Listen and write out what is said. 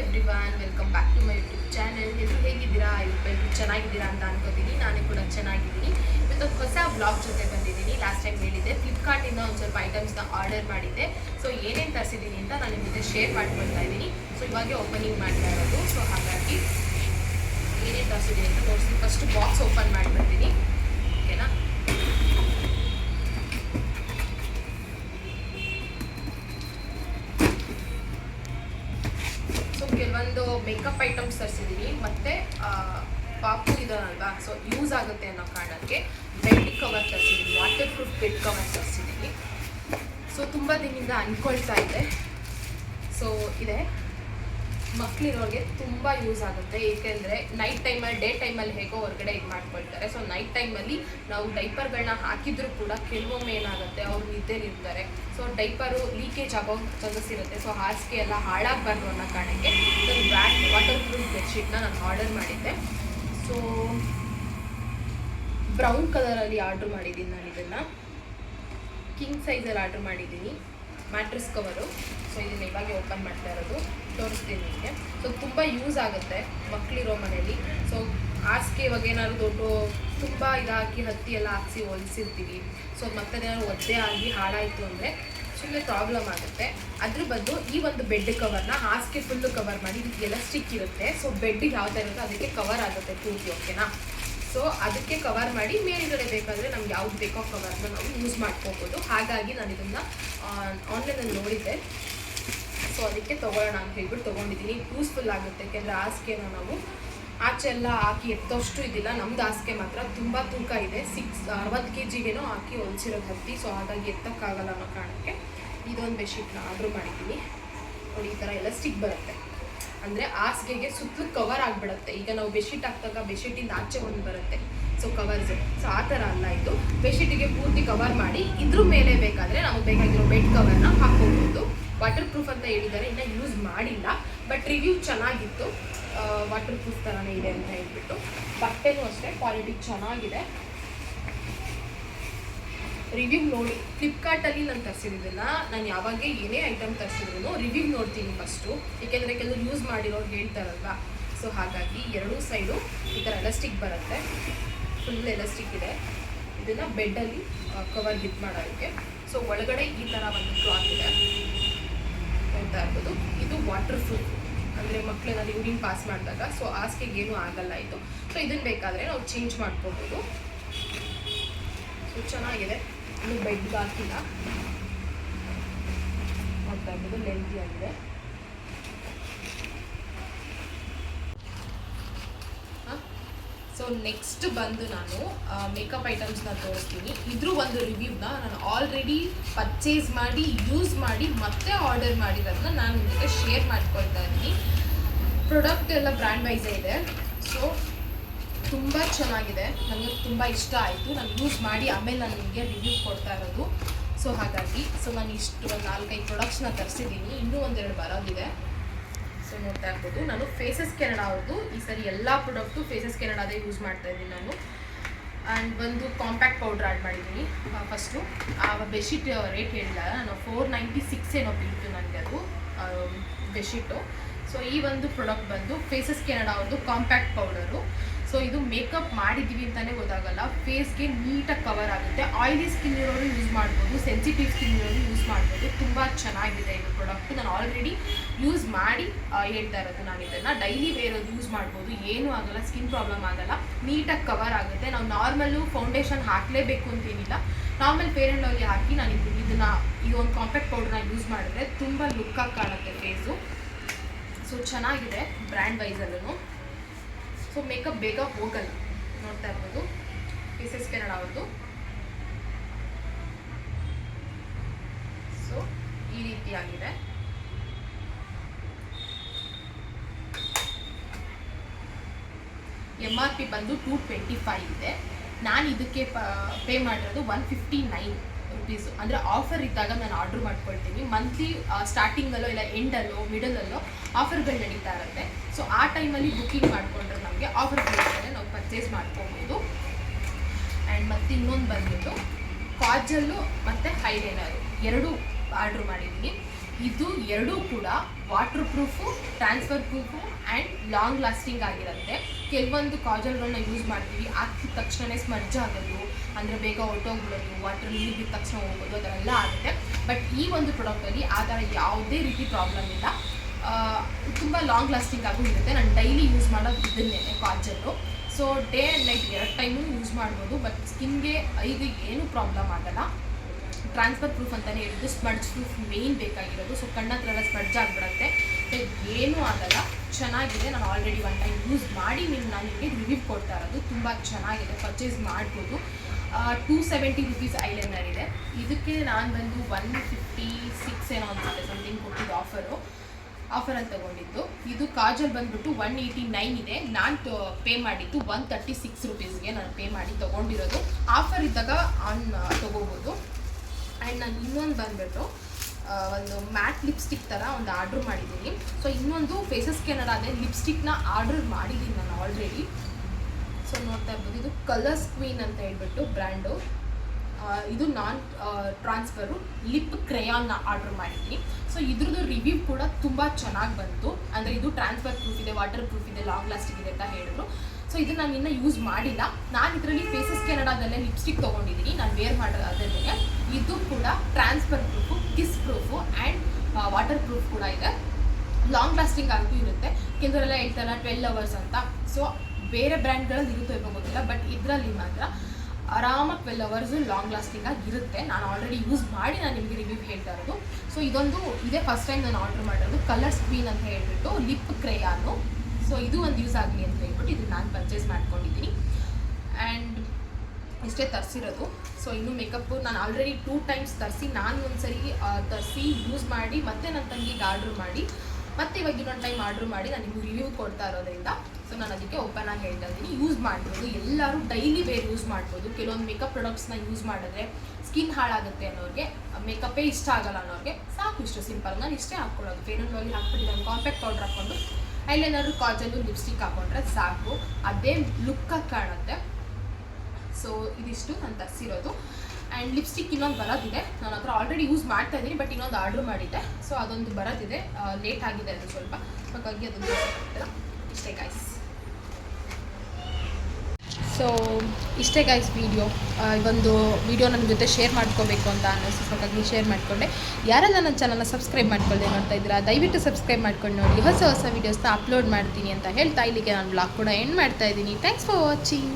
Everyone welcome back to my YouTube channel. ಎಲ್ಲರೂ ಹೇಗಿದ್ದೀರಾ? ಎಲ್ಲರೂ ಚೆನ್ನಾಗಿದ್ದೀರಾ ಅಂತ ಅನ್ಕೋತೀನಿ. ನಾನು ಕೂಡ ಚೆನ್ನಾಗಿದ್ದೀನಿ. ಇವತ್ತು ಹೊಸ ಬ್ಲಾಗ್ ಜೊತೆ ಬಂದಿದ್ದೀನಿ. ಲಾಸ್ಟ್ ಟೈಮ್ ಹೇಳಿದ್ದೆ ಫ್ಲಿಪ್ಕಾರ್ಟಿಂದ ಒಂದು ಸ್ವಲ್ಪ ಐಟಮ್ಸ್ನ ಆರ್ಡರ್ ಮಾಡಿದ್ದೆ. ಸೊ ಏನೇನು ತರಿಸಿದ್ದೀನಿ ಅಂತ ನಾನು ನಿಮಗೆ ಶೇರ್ ಮಾಡ್ಕೊಳ್ತಾ ಇದ್ದೀನಿ. ಸೊ ಇವಾಗೆ ಓಪನಿಂಗ್ ಮಾಡ್ತಾ ಇರೋದು. ಸೊ ಹಾಗಾಗಿ ಏನೇನು ತರಿಸಿದ್ದೀನಿ ಅಂತ ತೋರಿಸ್ತೀನಿ ಫಸ್ಟ್ ಬಾಕ್ಸ್ ಓಪನ್ ಮಾಡಿಬಿಡ್ತೀನಿ. ಓಕೆನಾ ಕೆಲವೊಂದು ಮೇಕಪ್ ಐಟಮ್ಸ್ ತರಿಸಿದ್ದೀನಿ ಮತ್ತು ಪಾಪು ಇದಾನಲ್ವಾ ಸೊ ಯೂಸ್ ಆಗುತ್ತೆ ಅನ್ನೋ ಕಾರಣಕ್ಕೆ ಬೆಡ್ ಕವರ್ ತರಿಸಿದ್ದೀನಿ ವಾಟರ್ ಪ್ರೂಫ್ ಬೆಡ್ ಕವರ್ ತರಿಸಿದ್ದೀನಿ ಸೊ ತುಂಬ ದಿನದಿಂದ ಅಂದ್ಕೊಳ್ತಾ ಇದೆ. ಸೊ ಇದೆ. ಮಕ್ಕಳಿರೋರಿಗೆ ತುಂಬ ಯೂಸ್ ಆಗುತ್ತೆ. ಏಕೆಂದರೆ ನೈಟ್ ಟೈಮಲ್ಲಿ ಡೇ ಟೈಮಲ್ಲಿ ಹೇಗೋ ಹೊರಗಡೆ ಇದು ಮಾಡ್ಕೊಳ್ತಾರೆ. ಸೊ ನೈಟ್ ಟೈಮಲ್ಲಿ ನಾವು ಡೈಪರ್ಗಳನ್ನ ಹಾಕಿದ್ರೂ ಕೂಡ ಕೆಲವೊಮ್ಮೆ ಏನಾಗುತ್ತೆ, ಅವ್ರು ನಿದ್ದೆಲಿರ್ತಾರೆ ಸೊ ಡೈಪರು ಲೀಕೇಜ್ ಆಗೋ ಚಾನ್ಸಸ್ ಇರುತ್ತೆ. ಸೊ ಹಾಸಿಗೆ ಎಲ್ಲ ಹಾಳಾಗಬಾರ್ದು ಅನ್ನೋ ಕಾರಣಕ್ಕೆ ಒಂದು ಬ್ಯಾಟ್ ವಾಟರ್ ಪ್ರೂಫ್ ಬೆಡ್ಶೀಟ್ನ ನಾನು ಆರ್ಡರ್ ಮಾಡಿದ್ದೆ. ಸೊ ಬ್ರೌನ್ ಕಲರಲ್ಲಿ ಆರ್ಡ್ರ್ ಮಾಡಿದ್ದೀನಿ ನಾನು ಇದನ್ನು. ಕಿಂಗ್ ಸೈಜಲ್ಲಿ ಆರ್ಡ್ರ್ ಮಾಡಿದ್ದೀನಿ. ಮ್ಯಾಟ್ರಿಸ್ ಕವರು ಸೊ ಇದನ್ನ ಇವಾಗ ಓಪನ್ ಮಾಡ್ತಾ ಇರೋದು. ತೋರಿಸ್ತೀನಿ ನಿಮಗೆ. ಸೊ ತುಂಬ ಯೂಸ್ ಆಗುತ್ತೆ ಮಕ್ಕಳಿರೋ ಮನೇಲಿ ಸೊ ಹಾಸಿಗೆ ಇವಾಗ ಏನಾದ್ರು ದೊಡ್ಡ ತುಂಬ ಇದಾಕಿ ಹತ್ತಿ ಎಲ್ಲ ಹಾಕ್ಸಿ ಹೊಲಿಸಿರ್ತೀವಿ. ಸೊ ಮತ್ತೆ ಏನಾದ್ರು ಒದ್ದೆ ಆಗಿ ಹಾಳಾಯಿತು ಅಂದರೆ ಸುಮ್ಮನೆ ಪ್ರಾಬ್ಲಮ್ ಆಗುತ್ತೆ. ಅದ್ರ ಬದಲು ಈ ಒಂದು ಬೆಡ್ ಕವರ್ನ ಹಾಸಿಗೆ ಫುಲ್ಲು ಕವರ್ ಮಾಡಿ, ಇದಕ್ಕೆಲ್ಲ ಸ್ಟಿಕ್ ಇರುತ್ತೆ. ಸೊ ಬೆಡ್ಡಿಗೆ ಯಾವ ಥರ ಅದಕ್ಕೆ ಕವರ್ ಆಗುತ್ತೆ ಪೂರ್ತಿ ಓಕೆನಾ ಸೊ ಅದಕ್ಕೆ ಕವರ್ ಮಾಡಿ ಮೇಲ್ಗಡೆ ಬೇಕಾದರೆ ನಮ್ಗೆ ಯಾವ್ದು ಬೇಕೋ ಕವರ್ನ ನಾವು ಯೂಸ್ ಮಾಡ್ಕೋಬೋದು. ಹಾಗಾಗಿ ನಾನು ಇದನ್ನು ಆನ್ಲೈನಲ್ಲಿ ನೋಡಿದ್ದೆ. ಸೊ ಅದಕ್ಕೆ ತೊಗೊಳ್ಳೋಣ ಅಂತ ಹೇಳ್ಬಿಟ್ಟು ತೊಗೊಂಡಿದ್ದೀನಿ. ಯೂಸ್ಫುಲ್ ಆಗುತ್ತೆ. ಯಾಕೆಂದರೆ ಹಾಸಿಗೆನ ನಾವು ಆಚೆ ಎಲ್ಲ ಹಾಕಿ ಎತ್ತೋಷ್ಟು ಇದಿಲ್ಲ. ನಮ್ದು ಹಾಸಿಗೆ ಮಾತ್ರ ತುಂಬ ತೂಕ ಇದೆ. ಸಿಕ್ಸ್ ಅರವತ್ತು ಕೆ ಜಿಗೇನೋ ಹಾಕಿ ಹೊಲಿಸಿರೋದು ಹತ್ತಿ. ಸೊ ಹಾಗಾಗಿ ಎತ್ತಕ್ಕಾಗಲ್ಲ ಅನ್ನೋ ಕಾರಣಕ್ಕೆ ಇದೊಂದು ಬೆಡ್ಶೀಟ್ನ ಆರ್ಡ್ರ್ ಮಾಡಿದ್ದೀನಿ. ನೋಡಿ, ಈ ಥರ ಎಲ್ಲ ಸ್ಟಿಕ್ ಬರುತ್ತೆ. ಅಂದರೆ ಹಾಸಿಗೆಗೆ ಸುತ್ತಲೂ ಕವರ್ ಆಗಿಬಿಡುತ್ತೆ. ಈಗ ನಾವು ಬೆಡ್ಶೀಟ್ ಹಾಕಿದಾಗ ಬೆಡ್ಶೀಟಿಂದ ಆಚೆ ಒಂದು ಬರುತ್ತೆ. ಸೊ ಕವರ್ಸ್ ಸೊ ಆ ಥರ ಅಲ್ಲ ಇದು. ಬೆಡ್ಶೀಟಿಗೆ ಪೂರ್ತಿ ಕವರ್ ಮಾಡಿ, ಇದ್ರ ಮೇಲೆ ಬೇಕಾದರೆ ನಮಗೆ ಬೇಕಾಗಿರೋ ಬೆಡ್ ಕವರ್ನ ಹಾಕೋಬಹುದು ವಾಟರ್ ಪ್ರೂಫ್ ಅಂತ ಹೇಳಿದ್ದಾರೆ, ಇನ್ನೂ ಯೂಸ್ ಮಾಡಿಲ್ಲ. ಬಟ್ ರಿವ್ಯೂ ಚೆನ್ನಾಗಿತ್ತು. ವಾಟರ್ ಪ್ರೂಫ್ ಥರನೇ ಇದೆ ಅಂತ ಹೇಳ್ಬಿಟ್ಟು. ಬಟ್ಟೆನೂ ಅಷ್ಟೇ ಕ್ವಾಲಿಟಿ ಚೆನ್ನಾಗಿದೆ. ರಿವ್ಯೂ ನೋಡಿ. ಫ್ಲಿಪ್ಕಾರ್ಟಲ್ಲಿ ನಾನು ತರಿಸಿರೋದನ್ನ, ನಾನು ಯಾವಾಗ ಏನೇ ಐಟಮ್ ತರಿಸಿದ್ರು ರಿವ್ಯೂ ನೋಡ್ತೀನಿ ಫಸ್ಟು ಏಕೆಂದರೆ ಕೆಲವರು ಯೂಸ್ ಮಾಡಿರೋರು ಹೇಳ್ತಾರಲ್ವ? ಸೊ ಹಾಗಾಗಿ ಎರಡೂ ಸೈಡು ಈ ಥರ ಎಲಾಸ್ಟಿಕ್ ಬರುತ್ತೆ. ಫುಲ್ ಎಲಾಸ್ಟಿಕ್ ಇದೆ. ಇದನ್ನು ಬೆಡ್ಡಲ್ಲಿ ಕವರ್ ಗಿಟ್ ಮಾಡೋದಕ್ಕೆ. ಸೊ ಒಳಗಡೆ ಈ ಥರ ಒಂದು ಕ್ಲಾತ್ ಇದೆ. ನೋಡ್ತಾ ಇರ್ಬೋದು. ಇದು ವಾಟರ್ ಪ್ರೂಫ್ ಅಂದರೆ ಮಕ್ಕಳನ್ನ ಯೂರಿನ್ ಪಾಸ್ ಮಾಡಿದಾಗ ಸೊ ಹಾಸಿಗೆಗೆ ಏನೂ ಆಗಲ್ಲ ಇದು. ಸೊ ಇದನ್ನು ಬೇಕಾದರೆ ನಾವು ಚೇಂಜ್ ಮಾಡ್ಕೋಬೋದು. ಸೊ ಚೆನ್ನಾಗಿದೆ. ಇನ್ನು ಬೆಡ್ ಹಾಕಿಲ್ಲ. ನೋಡ್ತಾ ಇರ್ಬೋದು ಲೆಂತಿ ಆಗಿದೆ. ಸೊ ನೆಕ್ಸ್ಟ್ ಬಂದು ನಾನು ಮೇಕಪ್ ಐಟಮ್ಸ್ನ ತೋರಿಸ್ತೀನಿ. ಇದ್ರ ಒಂದು ರಿವ್ಯೂನ ನಾನು ಆಲ್ರೆಡಿ ಪರ್ಚೇಸ್ ಮಾಡಿ ಯೂಸ್ ಮಾಡಿ, ಮತ್ತೆ ಆರ್ಡರ್ ಮಾಡಿರೋದನ್ನ ನಾನು ನಿಮಗೆ ಶೇರ್ ಮಾಡ್ಕೊಳ್ತಾ ಇದ್ದೀನಿ. ಪ್ರಾಡಕ್ಟ್ ಎಲ್ಲ ಬ್ರ್ಯಾಂಡ್ ವೈಸೇ ಇದೆ. ಸೊ ತುಂಬ ಚೆನ್ನಾಗಿದೆ. ನನಗೆ ತುಂಬ ಇಷ್ಟ ಆಯಿತು. ನಾನು ಯೂಸ್ ಮಾಡಿ ಆಮೇಲೆ ನಾನು ನಿಮಗೆ ರಿವ್ಯೂ ಕೊಡ್ತಾ ಇರೋದು. ಸೊ ಹಾಗಾಗಿ ಸೊ ನಾನು ಇಷ್ಟು ಒಂದು ನಾಲ್ಕೈದು ಪ್ರಾಡಕ್ಟ್ಸ್ನ ತರಿಸಿದ್ದೀನಿ ಇನ್ನೂ ಒಂದೆರಡು ಬರೋದಿದೆ. ಸೊ ನೋಡ್ತಾ ಇರ್ಬೋದು. ನಾನು ಫೇಸಸ್ ಕೆನಡಾ ಅವ್ರದ್ದು ಈ ಸರಿ ಎಲ್ಲ ಪ್ರಾಡಕ್ಟು ಫೇಸಸ್ ಕೆನಡಾದೇ ಯೂಸ್ ಮಾಡ್ತಾ ಇದ್ದೀನಿ ನಾನು. ಆ್ಯಂಡ್ ಒಂದು ಕಾಂಪ್ಯಾಕ್ಟ್ ಪೌಡ್ರ್ ಆ್ಯಡ್ ಮಾಡಿದ್ದೀನಿ ಫಸ್ಟು ಆ ಬೆಡ್ಶೀಟ್ ರೇಟ್ ಹೇಳಿಲ್ಲ. ನಾನು ಫೋರ್ ನೈಂಟಿ ಸಿಕ್ಸ್ ಏನೋ ಬೀಳ್ತು ನನಗೆ ಅದು. ಬೆಡ್ಶೀಟು ಸೊ ಈ ಒಂದು ಪ್ರಾಡಕ್ಟ್ ಬಂದು ಫೇಸಸ್ ಕೆನಡಾ ಅವ್ರದ್ದು ಕಾಂಪ್ಯಾಕ್ಟ್ ಪೌಡರು ಸೊ ಇದು ಮೇಕಪ್ ಮಾಡಿದ್ದೀವಿ ಅಂತಲೇ ಗೊತ್ತಾಗಲ್ಲ. ಫೇಸ್ಗೆ ನೀಟಾಗಿ ಕವರ್ ಆಗುತ್ತೆ. ಆಯಿಲಿ ಸ್ಕಿನ್ ಇರೋರು ಯೂಸ್ ಮಾಡ್ಬೋದು. ಸೆನ್ಸಿಟಿವ್ ಸ್ಕಿನ್ ಇರೋರು ಯೂಸ್ ಮಾಡ್ಬೋದು. ತುಂಬ ಚೆನ್ನಾಗಿದೆ ಇದು ಪ್ರಾಡಕ್ಟ್ ನಾನು ಆಲ್ರೆಡಿ ಯೂಸ್ ಮಾಡಿ ಹೇಳ್ತಾ ಇರೋದು ನಾನು ಇದನ್ನು. ಡೈಲಿ ವೇರ್ ಯೂಸ್ ಮಾಡ್ಬೋದು. ಏನೂ ಆಗಲ್ಲ ಸ್ಕಿನ್ ಪ್ರಾಬ್ಲಮ್ ಆಗಲ್ಲ. ನೀಟಾಗಿ ಕವರ್ ಆಗುತ್ತೆ. ನಾವು ನಾರ್ಮಲ್ಲು ಫೌಂಡೇಶನ್ ಹಾಕಲೇಬೇಕು ಅಂತೇನಿಲ್ಲ. ನಾರ್ಮಲ್ ಪೇರೆಂಟ್ ಆ್ಯಂಡ್ ಲವ್ಲಿ ಹಾಕಿ ನಾನು ಇದು ಇದನ್ನು ಈ ಒಂದು ಕಾಂಪ್ಯಾಕ್ಟ್ ಪೌಡ್ರನ್ನ ಯೂಸ್ ಮಾಡಿದ್ರೆ ತುಂಬ ಲುಕ್ಕಾಗಿ ಕಾಣುತ್ತೆ ಫೇಸು ಸೊ ಚೆನ್ನಾಗಿದೆ ಬ್ರ್ಯಾಂಡ್ ವೈಸಲ್ಲೂ ಸೊ ಮೇಕಪ್ ಬೇಗ ಹೋಗಲ್ಲ. ನೋಡ್ತಾ ಇರ್ಬೋದು. ಎಸ್ ಕೆನಡಾ ಅವ್ರದ್ದು ಸೊ ಈ ರೀತಿಯಾಗಿದೆ ಎಂ ಆರ್ ಪಿ ಬಂದು ಟೂ ಟ್ವೆಂಟಿ ಫೈವ್ ಇದೆ. ನಾನು ಇದಕ್ಕೆ ಪೇ ಮಾಡಿರೋದು ಒನ್ ಫಿಫ್ಟಿ ನೈನ್ ರುಪೀಸು ಅಂದರೆ ಆಫರ್ ಇದ್ದಾಗ ನಾನು ಆರ್ಡ್ರ್ ಮಾಡ್ಕೊಳ್ತೀನಿ. ಮಂತ್ಲಿ ಸ್ಟಾರ್ಟಿಂಗಲ್ಲೋ ಇಲ್ಲ ಎಂಡಲ್ಲೋ ಮಿಡಲಲ್ಲೋ ಆಫರ್ಗಳು ನಡೀತಾ ಇರುತ್ತೆ. ಸೊ ಆ ಟೈಮಲ್ಲಿ ಬುಕ್ಕಿಂಗ್ ಮಾಡಿಕೊಂಡ್ರೆ ನಮಗೆ ಆಫರ್ ಆಫರ್ಗಳಿರ್ತದೆ ನಾವು ಪರ್ಚೇಸ್ ಮಾಡ್ಕೊಬೋದು. ಆ್ಯಂಡ್ ಮತ್ತು ಇನ್ನೊಂದು ಬಂದ್ಬಿಟ್ಟು ಕಾಜಲ್ಲು ಮತ್ತು ಹೈಲೈನರು. ಎರಡೂ ಆರ್ಡ್ರ್ ಮಾಡಿದ್ದೀನಿ. ಇದು ಎರಡೂ ಕೂಡ waterproof transfer proof and long lasting ಆಗಿರುತ್ತೆ. ಕೆಲವೊಂದು ಕಾಜಲ್ಗಳನ್ನ ಯೂಸ್ ಮಾಡ್ತೀವಿ. ಹಾಕಿದ ತಕ್ಷಣ ಸ್ಮರ್ಜ್ ಆಗೋದು. ಅಂದರೆ ಬೇಗ ಹೊರಟೋಗ್ಬಿಡೋದು ವಾಟರ್ ನೀರು ಬಿದ್ದ ತಕ್ಷಣ ಹೋಗೋದು ಅದೆಲ್ಲ ಆಗುತ್ತೆ. ಬಟ್ ಈ ಒಂದು ಪ್ರಾಡಕ್ಟಲ್ಲಿ ಆ ಥರ ಯಾವುದೇ ರೀತಿ ಪ್ರಾಬ್ಲಮ್ ಇಲ್ಲ. ತುಂಬ ಲಾಂಗ್ ಲಾಸ್ಟಿಂಗ್ ಆಗೂ ಇರುತ್ತೆ. ನಾನು ಡೈಲಿ ಯೂಸ್ ಮಾಡೋದು ಇದನ್ನೇ, ಕಾಜಲ್ಲು. ಸೊ ಡೇ ಆ್ಯಂಡ್ ನೈಟ್ ಎರಡು ಟೈಮು ಯೂಸ್ ಮಾಡ್ಬೋದು. ಬಟ್ ಸ್ಕಿನ್ಗೆ ಐದು ಏನೂ ಪ್ರಾಬ್ಲಮ್ ಆಗಲ್ಲ. ಟ್ರಾನ್ಸ್ಫರ್ ಪ್ರೂಫ್ ಅಂತಲೇ ಹೇಳಿದ್ದು ಸ್ಮಡ್ಜ್ ಪ್ರೂಫ್ ಮೇಯ್ನ್ ಬೇಕಾಗಿರೋದು. ಸೊ ಕಣ್ಣ ಹತ್ರ ಎಲ್ಲ ಸ್ಮಡ್ಜ್ ಆಗಿಬಿಡುತ್ತೆ ಏನೂ ಆಗಲ್ಲ. ಚೆನ್ನಾಗಿದೆ. ನಾನು ಆಲ್ರೆಡಿ ಒನ್ ಟೈಮ್ ಯೂಸ್ ಮಾಡಿ ನೀವು ನಾನು ನಿಮಗೆ ರಿವ್ಯೂ ಕೊಡ್ತಾ ಇರೋದು. ತುಂಬ ಚೆನ್ನಾಗಿದೆ. ಪರ್ಚೇಸ್ ಮಾಡ್ಬೋದು. ಟೂ ಸೆವೆಂಟಿ ರುಪೀಸ್ ಐಲೈನರ್ ಇದೆ. ಇದಕ್ಕೆ ನಾನು ಬಂದು ಒನ್ ಫಿಫ್ಟಿ ಸಿಕ್ಸ್ ಏನೋ ಅನ್ಸುತ್ತೆ ಸಮಥಿಂಗ್ ಕೊಟ್ಟಿದ್ದು ಆಫರು ಆಫರಲ್ಲಿ ತಗೊಂಡಿದ್ದು. ಇದು ಕಾಜಲ್ ಬಂದ್ಬಿಟ್ಟು ಒನ್ ಏಯ್ಟಿ ನೈನ್ ಇದೆ. ನಾನು ಪೇ ಮಾಡಿದ್ದು ಒನ್ ತರ್ಟಿ ಸಿಕ್ಸ್ ರುಪೀಸ್ಗೆ ನಾನು ಪೇ ಮಾಡಿ ತೊಗೊಂಡಿರೋದು. ಆಫರ್ ಇದ್ದಾಗ ಆನ್ ತೊಗೋಬೋದು. ಆ್ಯಂಡ್ ನಾನು ಇನ್ನೊಂದು ಬಂದುಬಿಟ್ಟು ಒಂದು ಮ್ಯಾಟ್ ಲಿಪ್ಸ್ಟಿಕ್ ಥರ ಒಂದು ಆರ್ಡ್ರ್ ಮಾಡಿದ್ದೀನಿ. ಸೊ ಇನ್ನೊಂದು ಫೇಸಸ್ ಕೆನರ ಅದೇ ಲಿಪ್ಸ್ಟಿಕ್ನ ಆರ್ಡರ್ ಮಾಡಿದ್ದೀನಿ ನಾನು ಆಲ್ರೆಡಿ ಸೊ ನೋಡ್ತಾ ಇರ್ಬೋದು. ಇದು ಕಲರ್ಸ್ ಕ್ವೀನ್ ಅಂತ ಹೇಳ್ಬಿಟ್ಟು ಬ್ರ್ಯಾಂಡು ಇದು ನಾನ್ ಟ್ರಾನ್ಸ್ಫರು ಲಿಪ್ ಕ್ರೇಯಾನ್ನ ಆರ್ಡರ್ ಮಾಡಿದ್ದೀನಿ. ಸೊ ಇದ್ರದ್ದು ರಿವ್ಯೂ ಕೂಡ ತುಂಬ ಚೆನ್ನಾಗಿ ಬಂತು. ಅಂದರೆ ಇದು ಟ್ರಾನ್ಸ್ಫರ್ ಪ್ರೂಫ್ ಇದೆ ವಾಟರ್ ಪ್ರೂಫ್ ಇದೆ ಲಾಂಗ್ ಲಾಸ್ಟಿಂಗ್ ಇದೆ ಅಂತ ಹೇಳಿದ್ರು. ಸೊ ಇದು ನಾನು ಇನ್ನೂ ಯೂಸ್ ಮಾಡಿಲ್ಲ. ನಾನು ಇದರಲ್ಲಿ ಫೇಸಸ್ ಕೆನಡಾದಲ್ಲೇ ಲಿಪ್ಸ್ಟಿಕ್ ತೊಗೊಂಡಿದ್ದೀನಿ. ನಾನು ವೇರ್ ಮಾಡೋದು ಅದನ್ನೇ ಇದು ಕೂಡ transfer proof kiss proof and waterproof ಕೂಡ ಇದೆ. ಲಾಂಗ್ ಲಾಸ್ಟಿಂಗ್ ಆಗೂ ಇರುತ್ತೆ. ಕೆಲವರೆಲ್ಲ ಹೇಳ್ತಾರಲ್ಲ ಟ್ವೆಲ್ ಅವರ್ಸ್ ಅಂತ. ಸೊ ಬೇರೆ ಬ್ರ್ಯಾಂಡ್ಗಳಲ್ಲಿ ಇರುತ್ತೋ ಇರೋ ಗೊತ್ತಿಲ್ಲ ಬಟ್ ಇದರಲ್ಲಿ ಮಾತ್ರ ಆರಾಮಾಗಿ ಟ್ವೆಲ್ ಅವರ್ಸು ಲಾಂಗ್ ಲಾಸ್ಟಿಂಗ್ ಆಗಿರುತ್ತೆ ನಾನು ಆಲ್ರೆಡಿ ಯೂಸ್ ಮಾಡಿ ನಾನು ನಿಮಗೆ ರಿವ್ಯೂ ಹೇಳ್ತಾ ಇರೋದು. ಸೊ ಇದೊಂದು, ಇದೇ ಫಸ್ಟ್ ಟೈಮ್ ನಾನು ಆರ್ಡರ್ ಮಾಡಿರೋದು ಕಲರ್ ಸ್ಕ್ರೀನ್ ಅಂತ ಹೇಳಿಬಿಟ್ಟು ಲಿಪ್ ಕ್ರೇಯಾನು ಸೊ ಇದು ಒಂದು ಯೂಸ್ ಆಗಲಿ ಅಂತ ಹೇಳ್ಬಿಟ್ಟು ಇದು ನಾನು ಪರ್ಚೇಸ್ ಮಾಡ್ಕೊಂಡಿದ್ದೀನಿ. ಆ್ಯಂಡ್ ಇಷ್ಟೇ ತರಿಸಿರೋದು. ಸೊ ಇನ್ನು ಮೇಕಪ್ಪು ನಾನು ಆಲ್ರೆಡಿ ಟೂ ಟೈಮ್ಸ್ ತರಿಸಿ, ನಾನು ಒಂದ್ಸರಿ ತರಿಸಿ ಯೂಸ್ ಮಾಡಿ ಮತ್ತೆ ನನ್ನ ತಂಗಿಗೆ ಆರ್ಡ್ರ್ ಮಾಡಿ. ಮತ್ತೆ ಇವಾಗ ಇನ್ನೊಂದು ಟೈಮ್ ಆರ್ಡ್ರ್ ಮಾಡಿ ನಾನು ನಿಮ್ಗೆ ರಿವ್ಯೂ ಕೊಡ್ತಾ ಇರೋದ್ರಿಂದ ಸೊ ನಾನು ಅದಕ್ಕೆ ಓಪನ್ ಆಗಿ ಹೇಳ್ತಾ ಇದ್ದೀನಿ. ಯೂಸ್ ಮಾಡ್ಬೋದು. ಎಲ್ಲರೂ ಡೈಲಿ ಬೇರೆ ಯೂಸ್ ಮಾಡ್ಬೋದು. ಕೆಲವೊಂದು ಮೇಕಪ್ ಪ್ರಾಡಕ್ಟ್ಸ್ನ ಯೂಸ್ ಮಾಡಿದ್ರೆ ಸ್ಕಿನ್ ಹಾಳಾಗುತ್ತೆ ಅನ್ನೋರಿಗೆ ಮೇಕಪ್ಪೇ ಇಷ್ಟ ಆಗಲ್ಲ ಅನ್ನೋರಿಗೆ ಸಾಕು ಇಷ್ಟು ಸಿಂಪಲ್ ನಾನು ಇಷ್ಟೇ ಹಾಕ್ಕೊಳ್ಳೋದು. ಫೇರನ್ ಅಲ್ಲಿ ಹಾಕ್ಬಿಟ್ಟು ನಾನು ಕಾಂಪ್ಯಾಕ್ಟ್ ಪೌಡ್ರ್ ಹಾಕ್ಕೊಂಡು ಐಲೈನರು ಕಾಜಲ್ಲು ಲಿಪ್ಸ್ಟಿಕ್ ಹಾಕೊಂಡ್ರೆ ಸಾಕು. ಅದೇ ಲುಕ್ಕಾಗಿ ಕಾಣುತ್ತೆ. ಸೊ ಇದಿಷ್ಟು ನಾನು ತರಿಸಿರೋದು. ಆ್ಯಂಡ್ ಲಿಪ್ಸ್ಟಿಕ್ ಇನ್ನೊಂದು ಬರೋದಿದೆ. ನಾನು ಹತ್ರ ಆಲ್ರೆಡಿ ಯೂಸ್ ಮಾಡ್ತಾ ಇದ್ದೀನಿ ಬಟ್ ಇನ್ನೊಂದು ಆರ್ಡ್ರ್ ಮಾಡಿದ್ದೆ. ಸೊ ಅದೊಂದು ಬರೋದಿದೆ. ಲೇಟ್ ಆಗಿದೆ ಅದು ಸ್ವಲ್ಪ. ಹಾಗಾಗಿ ಅದೊಂದು. ಇಷ್ಟೇ ಗಾಯ್ಸ್ ಸೊ ಇಷ್ಟೇ ಗೈಸ್ ವೀಡಿಯೋ ಒಂದು ವೀಡಿಯೋ ನನ್ನ ಜೊತೆ ಶೇರ್ ಮಾಡ್ಕೋಬೇಕು ಅಂತ ಅನ್ನಿಸ್ತು. ಹಾಗಾಗಿ ಶೇರ್ ಮಾಡಿಕೊಂಡೆ. ಯಾರೆಲ್ಲ ನನ್ನ ಚಾನಲ್ನ ಸಬ್ಸ್ಕ್ರೈಬ್ ಮಾಡ್ಕೊಳ್ಳದೆ ನೋಡ್ತಾ ಇದ್ದೀರಾ, ದಯವಿಟ್ಟು ಸಬ್ಸ್ಕ್ರೈಬ್ ಮಾಡ್ಕೊಂಡು ನೋಡಿ. ಹೊಸ ಹೊಸ ವೀಡಿಯೋಸ್ನ ಅಪ್ಲೋಡ್ ಮಾಡ್ತೀನಿ ಅಂತ ಹೇಳ್ತಾ ಇಲ್ಲಿಗೆ ನಾನು ಬ್ಲಾಗ್ ಕೂಡ ಎಂಡ್ ಮಾಡ್ತಾ ಇದ್ದೀನಿ. Thanks for watching